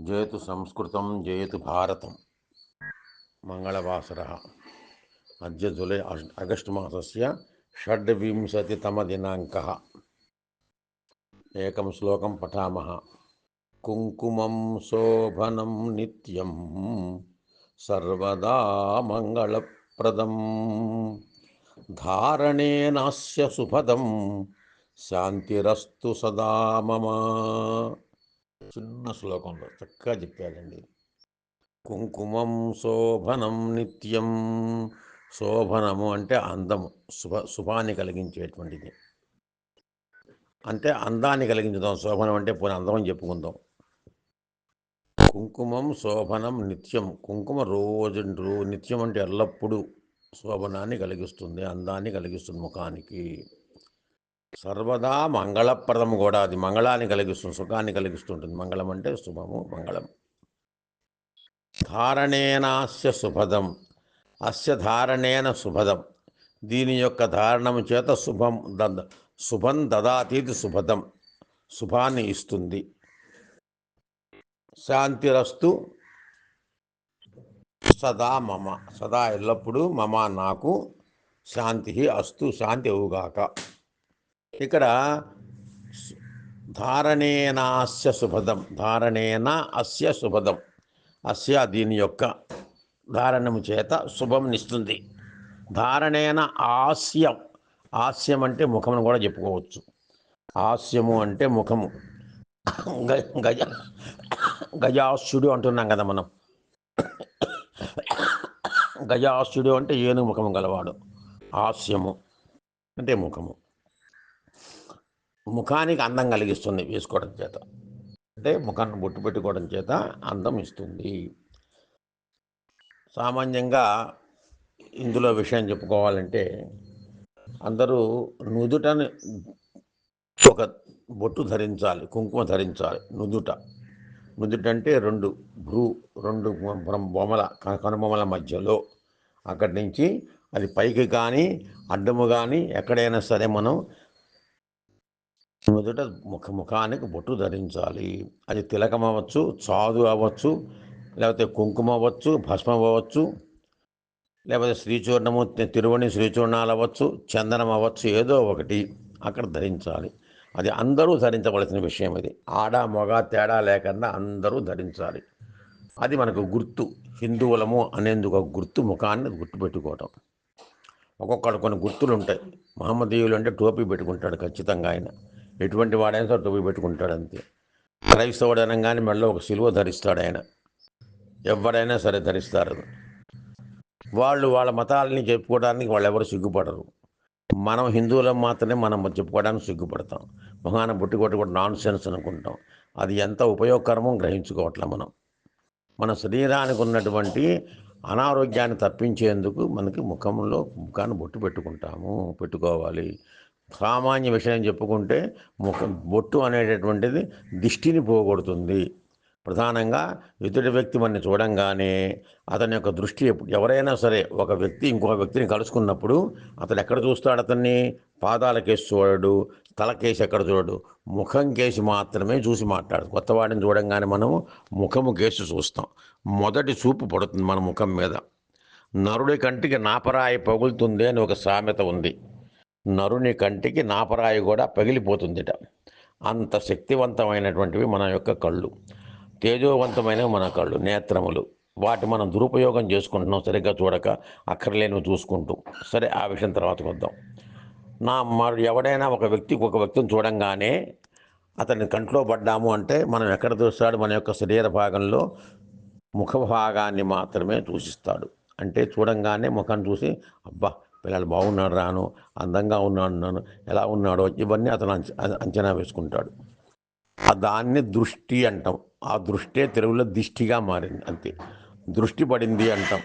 జయతు సంస్కృతం జయతు భారతం. మంగళవాసర అద్య జులై అగ్- ఆగస్టు మాసస్య షడ్వింశతితమదినాङ्कः ఏకం శ్లోకం పఠామः. కుంకుమం శోభనం నిత్యం సర్వదా మంగళప్రదం. ధారణేనాస్య సుపదం శాంతిరస్తు సదా మమ. చిన్న శ్లోకంలో చక్కగా చెప్పాడండి కుంకుమం శోభనం నిత్యం. శోభనము అంటే అందము శుభ శుభాన్ని కలిగించేటువంటిది. అంటే అందాన్ని కలిగించుదాం శోభనం అంటే పోనీ అందం అని చెప్పుకుందాం. కుంకుమం శోభనం నిత్యం. కుంకుమ రోజు నిత్యం అంటే ఎల్లప్పుడూ శోభనాన్ని కలిగిస్తుంది అందాన్ని కలిగిస్తుంది ముఖానికి. సర్వదా మంగళప్రదం కూడా. అది మంగళాన్ని కలిగిస్తుంది సుఖాన్ని కలిగిస్తుంటుంది. మంగళం అంటే శుభము మంగళం. ధారణేనాస్య శుభదం. అస్య ధారణేన శుభదం. దీని యొక్క ధారణము చేత శుభం ద శుభం దదాతీతి శుభదం. శుభాన్ని ఇస్తుంది. శాంతిరస్తు సదా మమ. సదా ఎల్లప్పుడూ మమ నాకు శాంతి అస్తు శాంతి అవుగాక ఇక్కడ ధారణేనాస్య శుభదం ధారణేన అస్య శుభదం. అస్య దీని యొక్క ధారణము చేత శుభంనిస్తుంది ధారణేన ఆస్యం. ఆస్యం అంటే ముఖమును కూడా చెప్పుకోవచ్చు. హాస్యము అంటే ముఖము. గ- గజ గజాస్యుడు అంటున్నాం కదా మనం. గజాస్యుడు అంటే ఏనుగు ముఖము గలవాడు. హాస్యము అంటే ముఖము. ముఖానికి అందం కలిగిస్తుంది వేసుకోవడం చేత. అంటే ముఖాన్ని బొట్టు పెట్టుకోవడం చేత అందం ఇస్తుంది. సామాన్యంగా ఇందులో విషయం చెప్పుకోవాలంటే అందరూ నుదుటని ఒక బొట్టు ధరించాలి కుంకుమ ధరించాలి నుదుట. నుదుట అంటే రెండు భ్రూ రెండు బొమ్మల కనుబొమ్మల మధ్యలో. అక్కడి నుంచి అది పైకి కానీ అడ్డము కానీ ఎక్కడైనా సరే మనం మొదట ముఖ ముఖానికి బొట్టు ధరించాలి. అది తిలకం అవ్వచ్చు చాదు అవ్వచ్చు లేకపోతే కుంకుమ అవ్వచ్చు భస్మం అవ్వచ్చు లేకపోతే శ్రీచూర్ణము తిరువణి శ్రీచూర్ణాలు అవ్వచ్చు చందనం అవ్వచ్చు ఏదో ఒకటి అక్కడ ధరించాలి. అది అందరూ ధరించవలసిన విషయం ఇది. ఆడ మొగ తేడా లేకుండా అందరూ ధరించాలి. అది మనకు గుర్తు. హిందువులము అనేందుకు ఒక గుర్తు ముఖాన్ని గుర్తుపెట్టుకోవటం. ఒక్కొక్కడు కొన్ని గుర్తులు ఉంటాయి మహమ్మదీయులు అంటే టోపీ పెట్టుకుంటాడు ఖచ్చితంగా ఆయన. ఎటువంటి వాడైనా సరే తొవ్వి పెట్టుకుంటాడు అంతే. క్రైస్తవుడు అనగానే మెడలో ఒక సిలువ ధరిస్తాడు ఆయన. ఎవరైనా సరే ధరిస్తారు. వాళ్ళు వాళ్ళ మతాలని చెప్పుకోవడానికి వాళ్ళు ఎవరు సిగ్గుపడరు. మనం హిందువులం మాత్రమే మనం చెప్పుకోవడానికి సిగ్గుపడతాం. మొహాన బుట్టి కొట్టి కూడా నాన్ సెన్స్ అనుకుంటాం. అది ఎంత ఉపయోగకరమో గ్రహించుకోవట్లే మనం. మన శరీరానికి ఉన్నటువంటి అనారోగ్యాన్ని తప్పించేందుకు మనకి ముఖంలో ముఖాన్ని బొట్టు పెట్టుకుంటాము పెట్టుకోవాలి. సామాన్య విషయం చెప్పుకుంటే ముఖ బొట్టు అనేటటువంటిది దిష్టిని పోగొడుతుంది. ప్రధానంగా ఎదుటి వ్యక్తి మనని చూడంగానే అతని యొక్క దృష్టి ఎవరైనా సరే ఒక వ్యక్తి ఇంకొక వ్యక్తిని కలుసుకున్నప్పుడు అతను ఎక్కడ చూస్తాడు అతన్ని? పాదాల కేసు చూడడు తల కేసు ఎక్కడ చూడడు? ముఖం కేసి మాత్రమే చూసి మాట్లాడు కొత్తవాడిని చూడంగానే మనము ముఖము కేసి చూస్తాం. మొదటి చూపు పడుతుంది మన ముఖం మీద. నరుడి కంటికి నాపరాయి పగులుతుంది అని ఒక సామెత ఉంది. నరుని కంటికి నాపరాయి కూడా పగిలిపోతుందిట. అంత శక్తివంతమైనటువంటివి మన యొక్క కళ్ళు. తేజోవంతమైన మన కళ్ళు నేత్రములు. వాటి మనం దురుపయోగం చేసుకుంటున్నాం. సరిగ్గా చూడక అక్కర్లేనివి చూసుకుంటూ. సరే ఆ విషయం తర్వాత వద్దాం నా మరి ఎవడైనా ఒక వ్యక్తి ఒక వ్యక్తిని చూడంగానే అతని కంట్లో పడ్డాము అంటే మనం ఎక్కడ చూస్తాడు? మన యొక్క శరీర భాగంలో ముఖ భాగాన్ని మాత్రమే చూసిస్తాడు. అంటే చూడంగానే ముఖం చూసి అబ్బా పిల్లలు బాగున్నాడు రాను అందంగా ఉన్నాడు నన్ను ఎలా ఉన్నాడో ఇవన్నీ అతను అంచ- అంచనా వేసుకుంటాడు. ఆ దాన్ని దృష్టి అంటాం. ఆ దృష్టే తెలుగులో దిష్టిగా మారింది అంతే. దృష్టి పడింది అంటాం.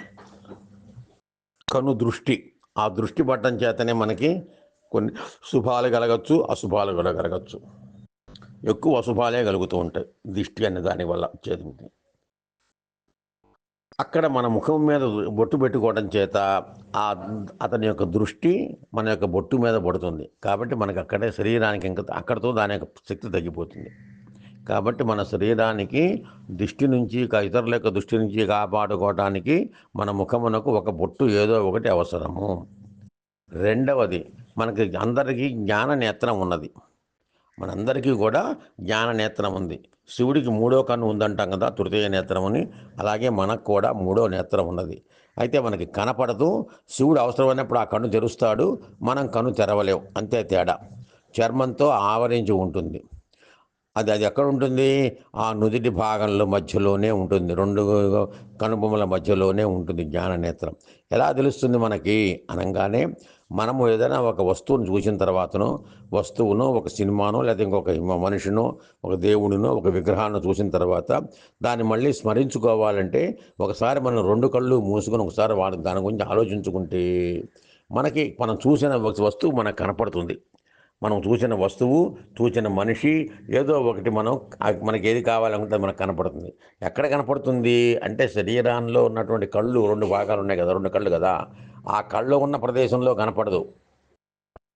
కను దృష్టి. ఆ దృష్టి పడటం చేతనే మనకి కొన్ని శుభాలు కలగచ్చు అశుభాలు కూడా కలగచ్చు. ఎక్కువ అశుభాలే కలుగుతూ ఉంటాయి దిష్టి అనే దానివల్ల చేతి అక్కడ మన ముఖం మీద బొట్టు పెట్టుకోవడం చేత ఆ అతని యొక్క దృష్టి మన యొక్క బొట్టు మీద పడుతుంది. కాబట్టి మనకు అక్కడే శరీరానికి ఇంకా అక్కడతో దాని యొక్క శక్తి తగ్గిపోతుంది. కాబట్టి మన శరీరానికి దృష్టి నుంచి ఇతరుల యొక్క దృష్టి నుంచి కాపాడుకోవడానికి మన ముఖమునకు ఒక బొట్టు ఏదో ఒకటి అవసరము. రెండవది మనకి అందరికీ జ్ఞాన నేత్రం ఉన్నది. మనందరికీ కూడా జ్ఞాన నేత్రం ఉంది. శివుడికి మూడో కన్ను ఉందంటాం కదా తృతీయ నేత్రం అని. అలాగే మనకు కూడా మూడో నేత్రం ఉన్నది. అయితే మనకి కనపడదు. శివుడు అవసరమైనప్పుడు ఆ కన్ను తెరుస్తాడు. మనం కన్ను తెరవలేవు అంతే తేడా. చర్మంతో ఆవరించి ఉంటుంది. అది అది ఎక్కడ ఉంటుంది? ఆ నుదిటి భాగంలో మధ్యలోనే ఉంటుంది. రెండు కనుబొమ్మల మధ్యలోనే ఉంటుంది జ్ఞాన నేత్రం ఎలా తెలుస్తుంది మనకి? అనగానే మనము ఏదైనా ఒక వస్తువును చూసిన తర్వాతనో వస్తువును ఒక సినిమానో లేదా ఇంకొక మనిషినో ఒక దేవుడినో ఒక విగ్రహాన్ని చూసిన తర్వాత దాన్ని మళ్ళీ స్మరించుకోవాలంటే ఒకసారి మనం రెండు కళ్ళు మూసుకొని ఒకసారి వాడి దాని గురించి ఆలోచించుకుంటే మనకి మనం చూసిన వస్తువు మనకు కనపడుతుంది. మనం చూసిన వస్తువు చూసిన మనిషి ఏదో ఒకటి మనం మనకి ఏది కావాలనుకుంటే మనకు కనపడుతుంది. ఎక్కడ కనపడుతుంది అంటే శరీరంలో ఉన్నటువంటి కళ్ళు రెండు భాగాలు ఉన్నాయి కదా రెండు కళ్ళు కదా. ఆ కళ్ళు ఉన్న ప్రదేశంలో కనపడదు.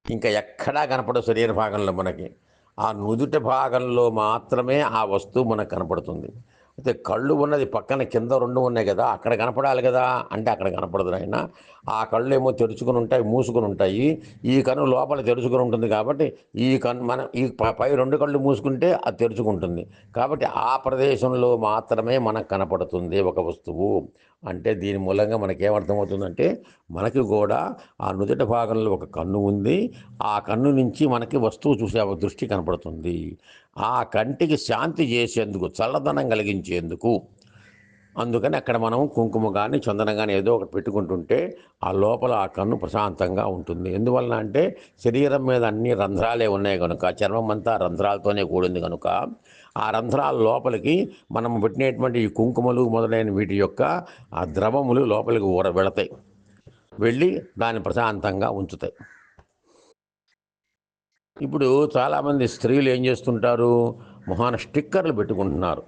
ఇంకా ఎక్కడా కనపడదు శరీర భాగంలో మనకి. ఆ నుదుటి భాగంలో మాత్రమే ఆ వస్తువు మనకు కనపడుతుంది. అయితే కళ్ళు ఉన్నది పక్కన కింద రెండు ఉన్నాయి కదా అక్కడ కనపడాలి కదా అంటే అక్కడ కనపడదు ఆయన ఆ కళ్ళు ఏమో తెరుచుకుని ఉంటాయి మూసుకుని ఉంటాయి. ఈ కన్ను లోపల తెరుచుకుని ఉంటుంది కాబట్టి ఈ కన్ను మనం ఈ పై రెండు కళ్ళు మూసుకుంటే అది తెరుచుకుంటుంది. కాబట్టి ఆ ప్రదేశంలో మాత్రమే మనకు కనపడుతుంది ఒక వస్తువు. అంటే దీని మూలంగా మనకేమర్థమవుతుందంటే మనకి కూడా ఆ నుదుటి భాగంలో ఒక కన్ను ఉంది. ఆ కన్ను నుంచి మనకి వస్తువు చూసే ఒక దృష్టి కనపడుతుంది. ఆ కంటికి శాంతి చేసేందుకు చల్లదనం కలిగించేందుకు. అందుకని అక్కడ మనం కుంకుమ కానీ చందనం కానీ ఏదో ఒకటి పెట్టుకుంటుంటే ఆ లోపల ఆ కన్ను ప్రశాంతంగా ఉంటుంది. ఎందువలన అంటే శరీరం మీద అన్ని రంధ్రాలే ఉన్నాయి కనుక చర్మం అంతా రంధ్రాలతోనే కూడింది కనుక ఆ రంధ్రాల లోపలికి మనం పెట్టినటువంటి ఈ కుంకుమలు మొదలైన వీటి యొక్క ఆ ద్రవములు లోపలికి ఊర వెళతాయి. వెళ్ళి దాన్ని ప్రశాంతంగా ఉంచుతాయి. ఇప్పుడు చాలామంది స్త్రీలు ఏం చేస్తుంటారు? మొహాన స్టిక్కర్లు పెట్టుకుంటున్నారు.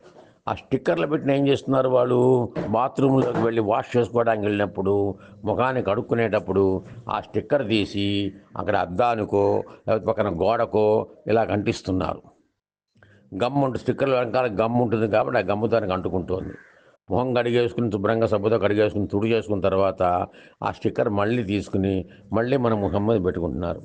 ఆ స్టిక్కర్లు పెట్టిన ఏం చేస్తున్నారు వాళ్ళు? బాత్రూంలోకి వెళ్ళి వాష్ చేసుకోవడానికి వెళ్ళినప్పుడు ముఖానికి కడుక్కునేటప్పుడు ఆ స్టిక్కర్ తీసి అక్కడ అద్దానికో లేకపోతే పక్కన గోడకో ఇలా అంటిస్తున్నారు గమ్ ఉంటుంది స్టిక్కర్లు వెనకాల గమ్ ఉంటుంది కాబట్టి ఆ గమ్ము దానికి అంటుకుంటుంది. మొహం కడిగేసుకుని శుభ్రంగా సబ్బుతో కడిగేసుకుని తుడి చేసుకున్న తర్వాత ఆ స్టిక్కర్ మళ్ళీ తీసుకుని మళ్ళీ మన ముఖం మీద పెట్టుకుంటున్నారు.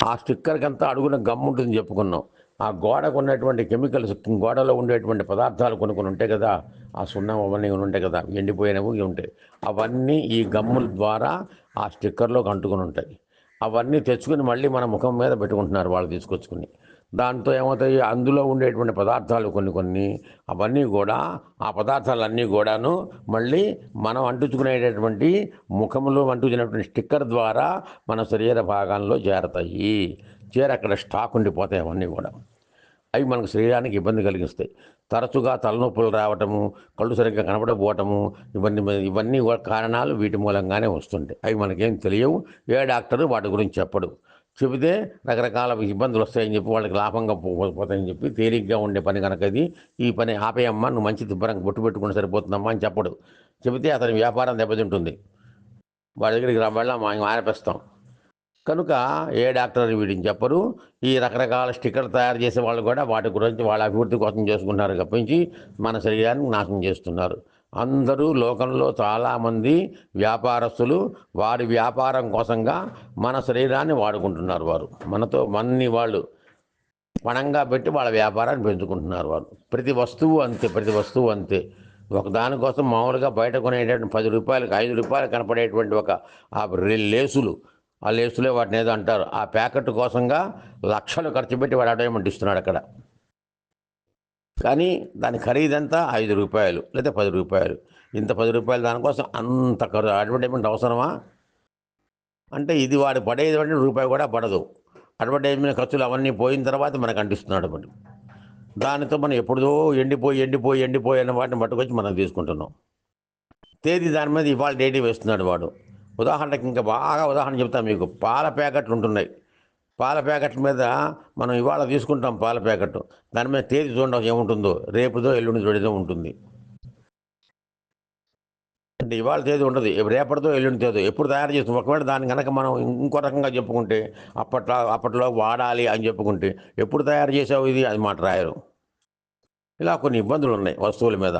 ఆ స్టిక్కర్కి అంతా అడుగున గమ్ ఉంటుందని చెప్పుకున్నాం. ఆ గోడకు ఉన్నటువంటి కెమికల్స్ గోడలో ఉండేటువంటి పదార్థాలు కొన్ని కొన్ని ఉంటాయి కదా ఆ సున్నం అవన్నీ ఉంటాయి కదా ఎండిపోయినవి ఉంటాయి. అవన్నీ ఈ గమ్ముల ద్వారా ఆ స్టిక్కర్లోకి అంటుకుని ఉంటాయి. అవన్నీ తెచ్చుకుని మళ్ళీ మన ముఖం మీద పెట్టుకుంటున్నారు వాళ్ళు తీసుకొచ్చుకుని. దాంతో ఏమవుతాయి? అందులో ఉండేటువంటి పదార్థాలు కొన్ని కొన్ని అవన్నీ కూడా ఆ పదార్థాలన్నీ కూడాను మళ్ళీ మనం అంటించుకునేటటువంటి ముఖంలో అంటించినటువంటి స్టిక్కర్ ద్వారా మన శరీర భాగాల్లో చేరతాయి. చేరి అక్కడ స్టాక్ ఉండిపోతాయి అవన్నీ కూడా. అవి మనకు శరీరానికి ఇబ్బంది కలిగిస్తాయి. తరచుగా తలనొప్పులు రావటము కళ్ళు సరిగ్గా కనపడకపోవటము ఇవన్నీ ఇవన్నీ కారణాలు వీటి మూలంగానే వస్తుంటాయి. అవి మనకేం తెలియవు. ఏ డాక్టరు వాటి గురించి చెప్పడు. చెబితే రకరకాల ఇబ్బందులు వస్తాయని చెప్పి వాళ్ళకి లాభంగా పోతాయని చెప్పి తేలిగ్గా ఉండే పని కనుక ఇది. ఈ పని ఆపేయమ్మా నువ్వు మంచి దుబ్బరంగా బొట్టు పెట్టుకుని సరిపోతుందమ్మా అని చెప్పడు. చెబితే అతని వ్యాపారం దెబ్బతింటుంది. వాడి దగ్గరికి రా వెళ్ళాం మేము కనుక ఏ డాక్టర్ వీడిని చెప్పరు. ఈ రకరకాల స్టిక్కర్ తయారు చేసే వాళ్ళు కూడా వాటి గురించి వాళ్ళ అభివృద్ధి కోసం చేసుకుంటున్నారు తప్పించి మన శరీరాన్ని నాశనం చేస్తున్నారు. అందరూ లోకంలో చాలామంది వ్యాపారస్తులు వారి వ్యాపారం కోసంగా మన శరీరాన్ని వాడుకుంటున్నారు వారు. మనతో మన్ని వాళ్ళు పణంగా పెట్టి వాళ్ళ వ్యాపారాన్ని పెంచుకుంటున్నారు వారు. ప్రతి వస్తువు అంతే ప్రతి వస్తువు అంతే. ఒక దానికోసం మామూలుగా బయట కొనేటటువంటి పది రూపాయలకు ఐదు రూపాయలు కనపడేటువంటి ఒక ఆ లేసులు. ఆ లేసులే వాటిని ఏదో అంటారు. ఆ ప్యాకెట్ కోసంగా లక్షలు ఖర్చు పెట్టి వాడు అడవమంటిస్తున్నాడు అక్కడ. కానీ దాని ఖరీదంతా ఐదు రూపాయలు లేదా పది రూపాయలు. ఇంత పది రూపాయలు దానికోసం అంత ఖరీదు అడ్వర్టైజ్మెంట్ అవసరమా? అంటే ఇది వాడు పడేది రూపాయి కూడా పడదు. అడ్వర్టైజ్మెంట్ ఖర్చులు అవన్నీ పోయిన తర్వాత మనకు అంటిస్తున్నాడు మనం దానితో మనం ఎప్పుడో ఎండిపోయి ఎండిపోయి ఎండిపోయి అన్న వాటిని పట్టుకొచ్చి మనం తీసుకుంటున్నాం. తేదీ దాని మీద ఇవాళ డేటీ వేస్తున్నాడు వాడు. ఉదాహరణకి ఇంకా బాగా ఉదాహరణ చెప్తాను మీకు. పాల ప్యాకెట్లు ఉంటున్నాయి. పాల ప్యాకెట్ మీద మనం ఇవాళ తీసుకుంటాం పాల ప్యాకెట్. దాని మీద తేదీ చూడడం ఏముంటుందో రేపుదో ఎల్లుండి చూడదో ఉంటుంది. అంటే ఇవాళ తేదీ ఉండదు రేపటితో ఎల్లుండి తేదీ ఎప్పుడు తయారు చేస్తాం? ఒకవేళ దాన్ని కనుక మనం ఇంకో రకంగా చెప్పుకుంటే అప్పట్లో అప్పట్లో వాడాలి అని చెప్పుకుంటే ఎప్పుడు తయారు చేసావు ఇది? అది మాట రాయరు. ఇలా కొన్ని ఇబ్బందులు ఉన్నాయి వస్తువుల మీద.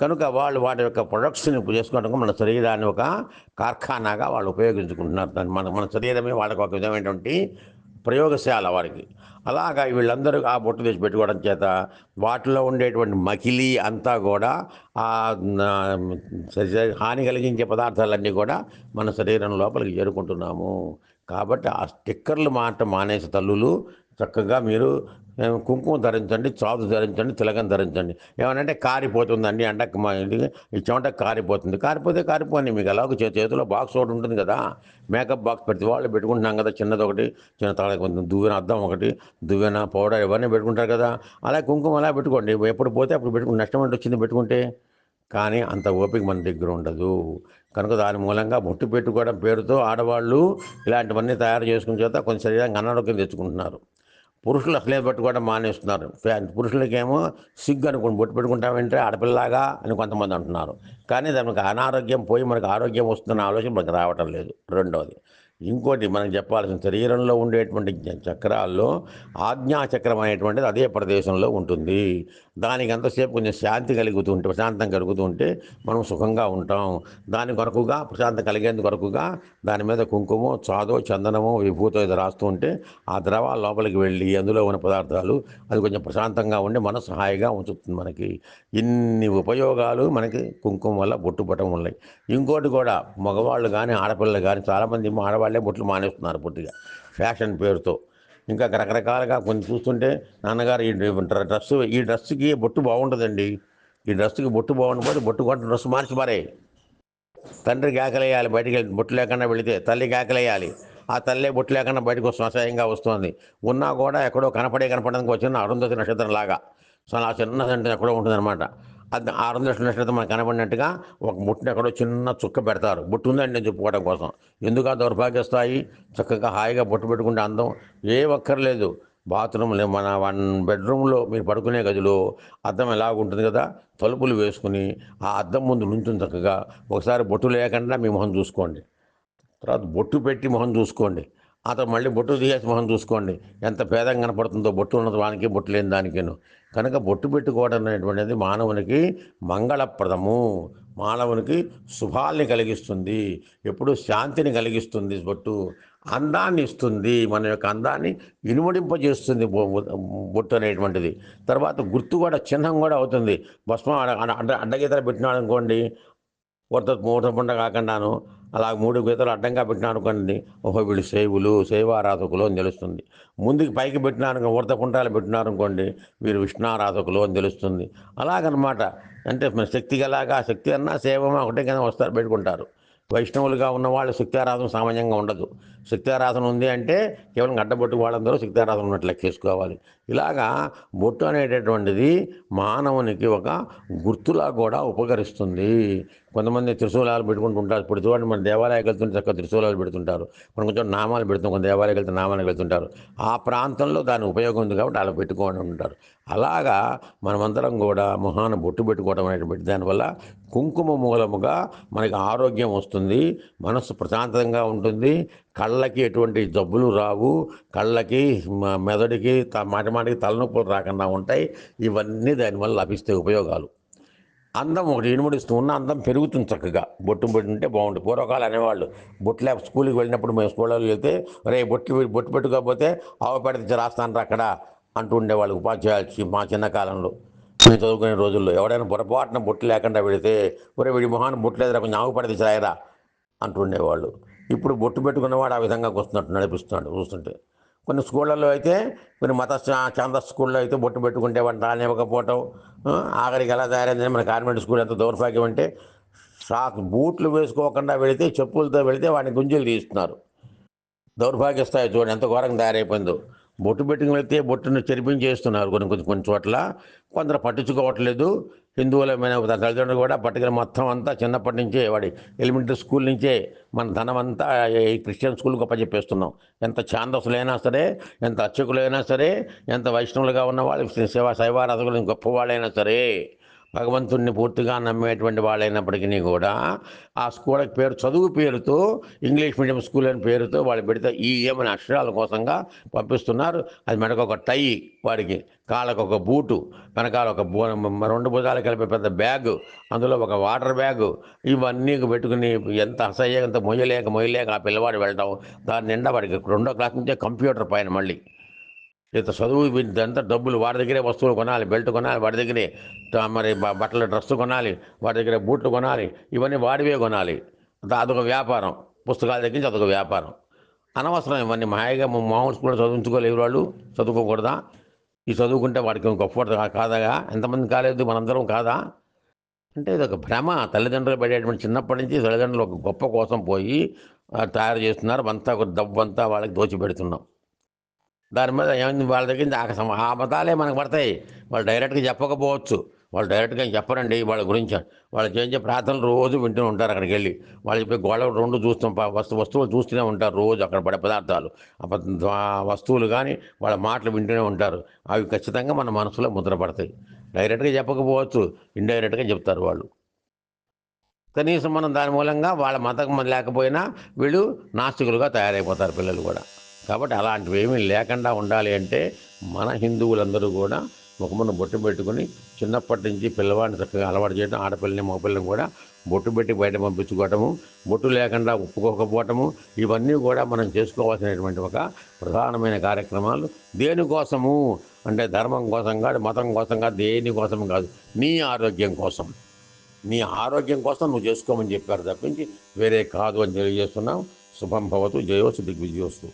కనుక వాళ్ళు వాటి యొక్క ప్రొడక్ట్స్ని చేసుకోవడం మన శరీరాన్ని ఒక కార్ఖానాగా వాళ్ళు ఉపయోగించుకుంటున్నారు. దాన్ని మన మన శరీరమే వాళ్ళకి ఒక విధమైనటువంటి ప్రయోగశాల వారికి. అలాగా వీళ్ళందరూ ఆ బొట్టు తెచ్చి పెట్టుకోవడం చేత వాటిలో ఉండేటువంటి మకిలి అంతా కూడా ఆ శరీర- హాని కలిగించే పదార్థాలన్నీ కూడా మన శరీరం లోపలికి చేరుకుంటున్నాము. కాబట్టి ఆ స్టిక్కర్లు మాట మానేసి తల్లులు చక్కగా మీరు కుంకుమ ధరించండి చాదు ధరించండి తిలకం ధరించండి. ఏమనంటే కారిపోతుందండి అంటే మా ఇది ఈ చెమట కారిపోతుంది. కారిపోతే కారిపోయింది మీకు ఎలాగో చే- చేతిలో బాక్స్ ఒకటి ఉంటుంది కదా మేకప్ బాక్స్ ప్రతి వాళ్ళు పెట్టుకుంటున్నాం కదా చిన్నది ఒకటి చిన్న తల కొంచెం దువ్వెన అద్దం ఒకటి దువ్వెన పౌడర్ ఇవన్నీ పెట్టుకుంటారు కదా అలా కుంకుమ అలా పెట్టుకోండి. ఎప్పుడు పోతే అప్పుడు పెట్టుకుని నష్టం అంటే వచ్చింది పెట్టుకుంటే? కానీ అంత ఓపిక మన దగ్గర ఉండదు. కనుక దాని మూలంగా బొట్టు పెట్టుకోవడం పేరుతో ఆడవాళ్ళు ఇలాంటివన్నీ తయారు చేసుకున్న చేత కొంచెం శరీరానికి అనారోగ్యం తెచ్చుకుంటున్నారు. పురుషులు అసలే పెట్టుకోవడం మానేస్తున్నారు. పురుషులకేమో సిగ్గు అనుకుని బొట్టు పెట్టుకుంటామంటే ఆడపిల్లలాగా అని కొంతమంది అంటున్నారు. కానీ దానికి అనారోగ్యం పోయి మనకు ఆరోగ్యం వస్తున్న ఆలోచన మనకు రావటం లేదు. రెండవది ఇంకోటి మనం చెప్పాల్సిన శరీరంలో ఉండేటువంటి చక్రాల్లో ఆజ్ఞాచక్రం అనేటువంటిది అదే ప్రదేశంలో ఉంటుంది. దానికి అంతసేపు కొంచెం శాంతి కలుగుతూ ఉంటే ప్రశాంతం కలుగుతూ ఉంటే మనం సుఖంగా ఉంటాం. దాని కొరకుగా ప్రశాంతం కలిగేందుకు కొరకుగా దాని మీద కుంకుమ చాదో చందనమో విభూతో ఇది రాస్తూ ఉంటే ఆ ద్రవ లోపలికి వెళ్ళి అందులో ఉన్న పదార్థాలు అది కొంచెం ప్రశాంతంగా ఉండి మనసు హాయిగా ఉంచుతుంది మనకి. ఇన్ని ఉపయోగాలు మనకి కుంకుమ వల్ల బొట్టుపటం ఉన్నాయి ఇంకోటి కూడా మగవాళ్ళు కానీ ఆడపిల్లలు కానీ చాలామంది ఆడవాళ్ళు బొట్లు మానేస్తున్నారు పూర్తిగా. ఫ్యాషన్ పేరుతో. ఇంకా రకరకాలుగా కొన్ని చూస్తుంటే నాన్నగారు ఈ డ్రెస్ ఈ డ్రెస్కి బొట్టు బాగుంటుందండి ఈ డ్రెస్కి బొట్టు బాగుండకపోతే బొట్టు కొట్ట డ్రెస్ మార్చి పారే తండ్రికి కేకలేయాలి బయటికి వెళ్ళి బొట్టు లేకుండా వెళితే తల్లికి కేకలేయాలి ఆ తల్లే బొట్టు లేకుండా బయటకు వస్తుంది అసహ్యంగా వస్తుంది. ఉన్నా కూడా ఎక్కడో కనపడే కనపడడానికి వచ్చిన అరుంధతి నక్షత్రం లాగా సో ఆ చిన్న అంటే ఎక్కడో ఉంటుందన్నమాట. అది ఆ లక్షలతో మనకు కనబడినట్టుగా ఒక బొట్టుని ఎక్కడో చిన్న చుక్క పెడతారు. బొట్టు ఉందని నేను చెప్పుకోవడం కోసం. ఎందుకు దౌర్భాగ్యస్థాయి చక్కగా హాయిగా బొట్టు పెట్టుకుంటే అందం. ఏ ఒక్కర్లేదు. బాత్రూమ్లో మన వన్ బెడ్రూమ్లో మీరు పడుకునే గదిలో అద్దం ఎలాగుంటుంది కదా? తలుపులు వేసుకుని ఆ అద్దం ముందు నుంచుని చక్కగా ఒకసారి బొట్టు లేకుండా మీ మొహం చూసుకోండి. తర్వాత బొట్టు పెట్టి మొహం చూసుకోండి. అతను మళ్ళీ బొట్టు తీసేసి మొహం చూసుకోండి. ఎంత భేదం కనపడుతుందో బొట్టు ఉన్నది వానికి బొట్టు లేని దానికేను. కనుక బొట్టు పెట్టుకోవడం అనేటువంటిది మానవునికి మంగళప్రదము. మానవునికి శుభాల్ని కలిగిస్తుంది. ఎప్పుడు శాంతిని కలిగిస్తుంది బొట్టు. అందాన్ని ఇస్తుంది. మన యొక్క అందాన్ని ఇనుమడింపజేస్తుంది బొట్టు అనేటువంటిది. తర్వాత గుర్తు కూడా చిహ్నం కూడా అవుతుంది. భస్మం అడ- అడ్డ అడ్డగీతలు పెట్టినాడు అనుకోండి. కొత్త మూట పండ కాకుండాను అలా మూడు గీతలు అడ్డంగా పెట్టినాను అనుకోండి ఓహో వీళ్ళు శైవులు శైవారాధకులు అని తెలుస్తుంది. ముందుకు పైకి పెట్టినారు ఉడత పుంటాలు పెట్టినారు అనుకోండి వీరు విష్ణారాధకులు అని తెలుస్తుంది. అలాగనమాట. అంటే శక్తి గలాగా శక్తి అన్నా సేవమా ఒకటే కింద వస్తారు పెట్టుకుంటారు. వైష్ణవులుగా ఉన్న వాళ్ళు శక్తి ఆరాధన సామాన్యంగా ఉండదు. శక్తి ఆరాధన ఉంది అంటే కేవలం గడ్డబొట్టు వాళ్ళందరూ శక్తి ఆరాధన ఉన్నట్లు లెక్కేసుకోవాలి. ఇలాగా బొట్టు అనేటటువంటిది మానవునికి ఒక గుర్తులా కూడా ఉపకరిస్తుంది. కొంతమంది త్రిశూలాలు పెట్టుకుంటుంటారు ఇప్పుడు చూడండి మన దేవాలయాలకు వెళ్తుంటే చక్కగా త్రిశూలాలు పెడుతుంటారు. మనం కొంచెం నామాలు పెడుతాం కొంత దేవాలయాలకు వెళ్తే నామాలకు వెళ్తుంటారు ఆ ప్రాంతంలో దాని ఉపయోగం ఉంది కాబట్టి అలా పెట్టుకోని ఉంటారు. అలాగా మనమందరం కూడా మొహాన బొట్టు పెట్టుకోవడం అనేటువంటి దానివల్ల కుంకుమ మూలముగా మనకి ఆరోగ్యం వస్తుంది మనస్సు ప్రశాంతంగా ఉంటుంది కళ్ళకి ఎటువంటి జబ్బులు రావు కళ్ళకి మెదడుకి త- మాటి మాటికి తలనొప్పులు రాకుండా ఉంటాయి. ఇవన్నీ దానివల్ల లభిస్తే ఉపయోగాలు. అందం ఒకటి ఇనుముడిస్తూ ఉన్న అందం పెరుగుతుంది చక్కగా. బొట్టు పెట్టుంటే బాగుంటుంది. పూర్వకాలం అనేవాళ్ళు బొట్టు లేక స్కూల్కి వెళ్ళినప్పుడు మేము స్కూల్లో వెళ్తే రే బొట్టు బొట్టు పెట్టుకోకపోతే ఆవు పెడితే రాస్తాను అక్కడ అంటూ ఉండేవాళ్ళు ఉపాధ్యాయులు మా చిన్న కాలంలో. మేము చదువుకునే రోజుల్లో ఎవడైనా పొరపాటున బొట్టు లేకుండా పెడితే ఒరే వీడి మొహాన్ని బొట్టు లేదురా కొంచెం ఆవు పడితే రాయరా అంటుండేవాళ్ళు ఇప్పుడు బొట్టు పెట్టుకున్నవాడు ఆ విధంగా వస్తున్నట్టు నడిపిస్తున్నాడు చూస్తుంటే. కొన్ని స్కూళ్ళల్లో అయితే కొన్ని మత చంద స్కూల్లో అయితే బొట్టు పెట్టుకుంటే వాడిని రానివ్వకపోవటం ఆఖరికి ఎలా తయారైందని మన కాన్వెంట్ స్కూల్ ఎంత దౌర్భాగ్యం అంటే షాక్ బూట్లు వేసుకోకుండా వెళితే చెప్పులతో వెళితే వాడిని గుంజలు తీస్తున్నారు. దౌర్భాగ్య స్థాయి చూడండి ఎంత ఘోరంగా తయారైపోయిందో. బొట్టు పెట్టుకునైతే వెళ్తే బొట్టును చెరిపించేస్తున్నారు కొన్ని కొన్ని కొన్ని చోట్ల. కొందరు పట్టించుకోవట్లేదు. హిందువులమైన తల్లిదండ్రులు కూడా పట్టుకుని మొత్తం అంతా చిన్నప్పటి నుంచే వాడి ఎలిమెంటరీ స్కూల్ నుంచే మన ధనం అంతా ఈ క్రిస్టియన్ స్కూల్కి అప్పచెప్పేస్తున్నాం ఎంత ఛాందసులైనా సరే ఎంత అర్చకులైనా సరే ఎంత వైష్ణవులుగా ఉన్న వాళ్ళు శివ శైవారాధకులు గొప్పవాళ్ళైనా సరే. భగవంతుడిని పూర్తిగా నమ్మేటువంటి వాళ్ళైనప్పటికీ కూడా ఆ స్కూళ్ళకి పేరు చదువు పేరుతో ఇంగ్లీష్ మీడియం స్కూల్ అని పేరుతో వాళ్ళు పెడితే ఈ ఏమైనా అక్షరాల కోసంగా పంపిస్తున్నారు. అది మెడకు ఒక టై వాడికి కాళ్ళకు ఒక బూటు వెనకాల ఒక బూ రెండు భుజాలు కలిపి పెద్ద బ్యాగ్ అందులో ఒక వాటర్ బ్యాగ్ ఇవన్నీ పెట్టుకుని ఎంత అసహ్యం మొయ్యలేక మొయ్యలేక ఆ పిల్లవాడు వెళ్ళటం దాని నిండా వాడికి రెండో క్లాస్ నుంచే కంప్యూటర్ పైన మళ్ళీ. ఇంత చదువు ఇదంతా డబ్బులు వాడి దగ్గరే వస్తువులు కొనాలి బెల్ట్ కొనాలి వాడి దగ్గరే మరి బట్టలు డ్రెస్సు డ్రెస్ కొనాలి వాడి దగ్గర బూట్లు కొనాలి ఇవన్నీ వాడివే కొనాలి. దా- అదొక వ్యాపారం. పుస్తకాల దగ్గర నుంచి అదొక వ్యాపారం. అనవసరం ఇవన్నీ. మాయగా మామూలు స్కూల్లో చదువుకోలేరు వాళ్ళు. చదువుకోకూడదా? ఈ చదువుకుంటే వాడికి గొప్ప కాదా ఎంతమంది కాలేదు? మనందరం కాదా? అంటే ఇది ఒక భ్రమ. తల్లిదండ్రులు పడేటువంటి చిన్నప్పటి నుంచి తల్లిదండ్రులు ఒక గొప్ప కోసం పోయి తయారు చేస్తున్నారు. అంతా ఒక డబ్బంతా వాళ్ళకి దోచిపెడుతున్నాం. దాని మీద ఏమైంది? వాళ్ళ దగ్గర ఆ సమ- ఆ మతాలే మనకు పడతాయి. వాళ్ళు డైరెక్ట్గా చెప్పకపోవచ్చు. వాళ్ళు డైరెక్ట్గా చెప్పరండి వాళ్ళ గురించి. వాళ్ళు చేయించే ప్రార్థనలు రోజు వింటూ ఉంటారు అక్కడికి వెళ్ళి. వాళ్ళు చెప్పే గోడ రెండు చూస్తాం వస్తు వస్తువులు చూస్తూనే ఉంటారు రోజు అక్కడ పడే పదార్థాలు. ఆ వస్తువులు కానీ వాళ్ళ మాటలు వింటూనే ఉంటారు. అవి ఖచ్చితంగా మన మనసులో ముద్రపడతాయి డైరెక్ట్గా చెప్పకపోవచ్చు ఇండైరెక్ట్గా చెప్తారు వాళ్ళు. కనీసం మనం దాని మూలంగా వాళ్ళ మతం లేకపోయినా వీళ్ళు నాస్తికులుగా తయారైపోతారు పిల్లలు కూడా. కాబట్టి అలాంటివి ఏమీ లేకుండా ఉండాలి అంటే మన హిందువులందరూ కూడా ముఖమును బొట్టు పెట్టుకుని చిన్నప్పటి నుంచి పిల్లవాడిని చక్కగా అలవాటు చేయడం ఆడపిల్లని మగపిల్లని కూడా బొట్టు పెట్టి బయట పంపించుకోవటము బొట్టు లేకుండా ఒప్పుకోకపోవటము ఇవన్నీ కూడా మనం చేసుకోవాల్సినటువంటి ఒక ప్రధానమైన కార్యక్రమాలు. దేనికోసము? అంటే ధర్మం కోసం కాదు మతం కోసం కాదు దేనికోసం కాదు నీ ఆరోగ్యం కోసం. నీ ఆరోగ్యం కోసం నువ్వు చేసుకోమని చెప్పారు తప్పించి వేరే కాదు అని తెలియజేస్తున్నాం. శుభం భవతు జయోస్తు దిగ్విజయోస్తు.